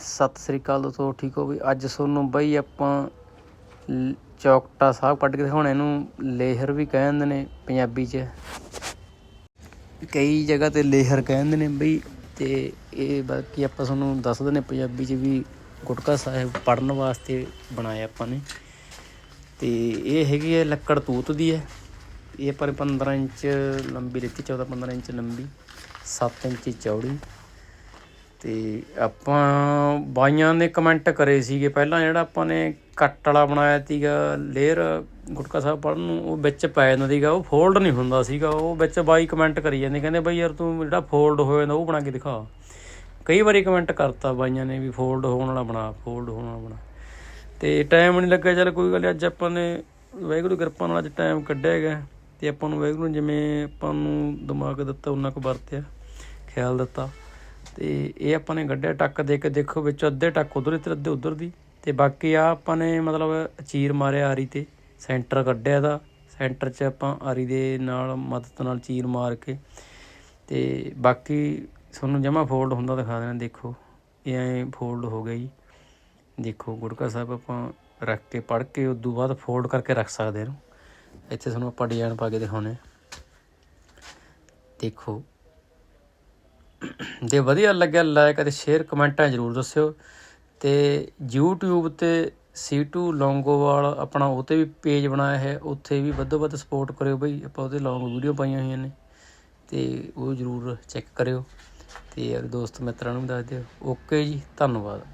ਸਤਿ ਸ੍ਰੀ ਅਕਾਲ ਦੋਸਤੋ, ਠੀਕ ਹੋ ਵੀ ਅੱਜ ਤੁਹਾਨੂੰ ਬਈ ਆਪਾਂ ਲ- ਚੌਕਟਾ ਸਾਹਿਬ ਕੱਢ ਕੇ ਦਿਖਾਉਣਾ, ਇਹਨੂੰ ਲੇਹਰ ਵੀ ਕਹਿ ਦਿੰਦੇ ਨੇ ਪੰਜਾਬੀ 'ਚ। ਕਈ ਜਗ੍ਹਾ ਤੇ ਲੇਹਰ ਕਹਿੰਦੇ ਨੇ ਬਈ, ਤੇ ਇਹ ਬਾਕੀ ਆਪਾਂ ਤੁਹਾਨੂੰ ਦੱਸ ਦਿੰਦੇ ਪੰਜਾਬੀ 'ਚ ਵੀ ਗੁਟਕਾ ਸਾਹਿਬ ਪੜਨ ਵਾਸਤੇ ਬਣਾਇਆ ਆਪਾਂ ਨੇ। ਤੇ ਇਹ ਹੈਗੀ ਹੈ ਲੱਕੜ ਤੂਤ ਦੀ ਹੈ। ਇਹ ਪਰ 15 ਇੰਚ ਲੰਬੀ ਲਿੱਤੀ 14 15 ਇੰਚ ਲੰਬੀ 7 ਇੰਚ ਚੌੜੀ। ਤੇ ਆਪਾਂ ਬਾਈਆਂ ਨੇ ਕਮੈਂਟ ਕਰੇ ਸੀਗੇ। ਪਹਿਲਾਂ ਜਿਹੜਾ ਆਪਾਂ ਨੇ ਕੱਟ ਵਾਲਾ ਬਣਾਇਆ ਸੀਗਾ ਲੇਅਰ ਗੁਟਕਾ ਸਾਹਿਬ ਪੜਨ ਨੂੰ, ਉਹ ਵਿੱਚ ਪੈ ਜਾਂਦਾ ਸੀਗਾ, ਉਹ ਫੋਲਡ ਨਹੀਂ ਹੁੰਦਾ ਸੀਗਾ, ਉਹ ਵਿੱਚ ਬਾਈ ਕਮੈਂਟ ਕਰੀ ਜਾਂਦੇ, ਕਹਿੰਦੇ ਬਈ ਯਾਰ ਤੂੰ ਜਿਹੜਾ ਫੋਲਡ ਹੋਇਆ ਜਾਂਦਾ ਉਹ ਬਣਾ ਕੇ ਦਿਖਾ। ਕਈ ਵਾਰੀ ਕਮੈਂਟ ਕਰਤਾ ਬਾਈਆਂ ਨੇ ਵੀ ਫੋਲਡ ਹੋਣ ਵਾਲਾ ਬਣਾ ਫੋਲਡ ਹੋਣ ਵਾਲਾ ਬਣਾ। ਤੇ ਟਾਈਮ ਨਹੀਂ ਲੱਗਿਆ, ਚੱਲ ਕੋਈ ਗੱਲ ਅੱਜ ਆਪਾਂ ਨੇ ਵਾਹਿਗੁਰੂ ਕਿਰਪਾ ਨਾਲ ਅੱਜ ਟਾਈਮ ਕੱਢਿਆ ਹੈਗਾ। ਤੇ ਆਪਾਂ ਨੂੰ ਵਾਹਿਗੁਰੂ ਨੇ ਜਿਵੇਂ ਆਪਾਂ ਨੂੰ ਦਿਮਾਗ ਦਿੱਤਾ ਉਹਨਾਂ ਕੁ ਵਰਤਿਆ, ਖਿਆਲ ਦਿੱਤਾ। ਤੇ ਇਹ ਆਪਾਂ ਨੇ ਗੱਡਿਆ ਟੱਕ ਦੇ ਕੇ ਦੇਖੋ ਵਿੱਚ ਅੱਧੇ ਟੱਕ ਉਧਰ ਤੇ ਅੱਧੇ ਉਧਰ ਦੀ। ਤੇ ਬਾਕੀ ਆ ਆਪਾਂ ਨੇ ਮਤਲਬ ਚੀਰ ਮਾਰਿਆ ਆਰੀ ਤੇ, ਸੈਂਟਰ ਕੱਢਿਆ ਦਾ ਸੈਂਟਰ 'ਚ ਆਪਾਂ ਆਰੀ ਦੇ ਨਾਲ ਮਦਦ ਨਾਲ ਚੀਰ ਮਾਰ ਕੇ। ਤੇ ਬਾਕੀ ਤੁਹਾਨੂੰ ਜਮਾ ਫੋਲਡ ਹੁੰਦਾ ਦਿਖਾ ਦੇਣਾ, ਦੇਖੋ। ਇਹ ਐ ਫੋਲਡ ਹੋ ਗਿਆ ਜੀ। ਦੇਖੋ, ਗੁੜਕਾ ਸਾਹਿਬ ਆਪਾਂ ਰੱਖ ਕੇ ਪੜ ਕੇ ਉਦੋਂ ਬਾਅਦ ਫੋਲਡ ਕਰਕੇ ਰੱਖ ਸਕਦੇ ਹਾਂ ਇੱਥੇ ਤੁਹਾਨੂੰ ਆਪਾਂ ਡਿਜ਼ਾਈਨ ਪਾ ਕੇ ਦਿਖਾਉਣੇ ਆ। ਦੇਖੋ। ਜੇ ਵਧੀਆ ਲੱਗਿਆ ਲਾਈਕ ਅਤੇ ਸ਼ੇਅਰ ਕਮੈਂਟਾਂ ਜ਼ਰੂਰ ਦੱਸਿਓ। ਤੇ YouTube ਤੇ C2 ਲੌਂਗੋਵਾਲ ਆਪਣਾ ਉਹ ਤੇ ਵੀ ਪੇਜ ਬਣਾਇਆ ਹੈ। ਉੱਥੇ ਵੀ ਵੱਧੋ ਵੱਧ ਸਪੋਰਟ ਕਰਿਓ ਬਈ। ਆਪਾਂ ਉਹਦੇ ਲੌਂਗ ਵੀਡੀਓ ਪਾਈਆਂ ਹੋਈਆਂ ਨੇ। ਤੇ ਉਹ ਜ਼ਰੂਰ ਚੈੱਕ ਕਰਿਓ। ਤੇ ਯਾਰ ਦੋਸਤ ਮਿੱਤਰਾਂ ਨੂੰ ਵੀ ਦੱਸ ਦਿਓ। ਓਕੇ ਜੀ, ਧੰਨਵਾਦ।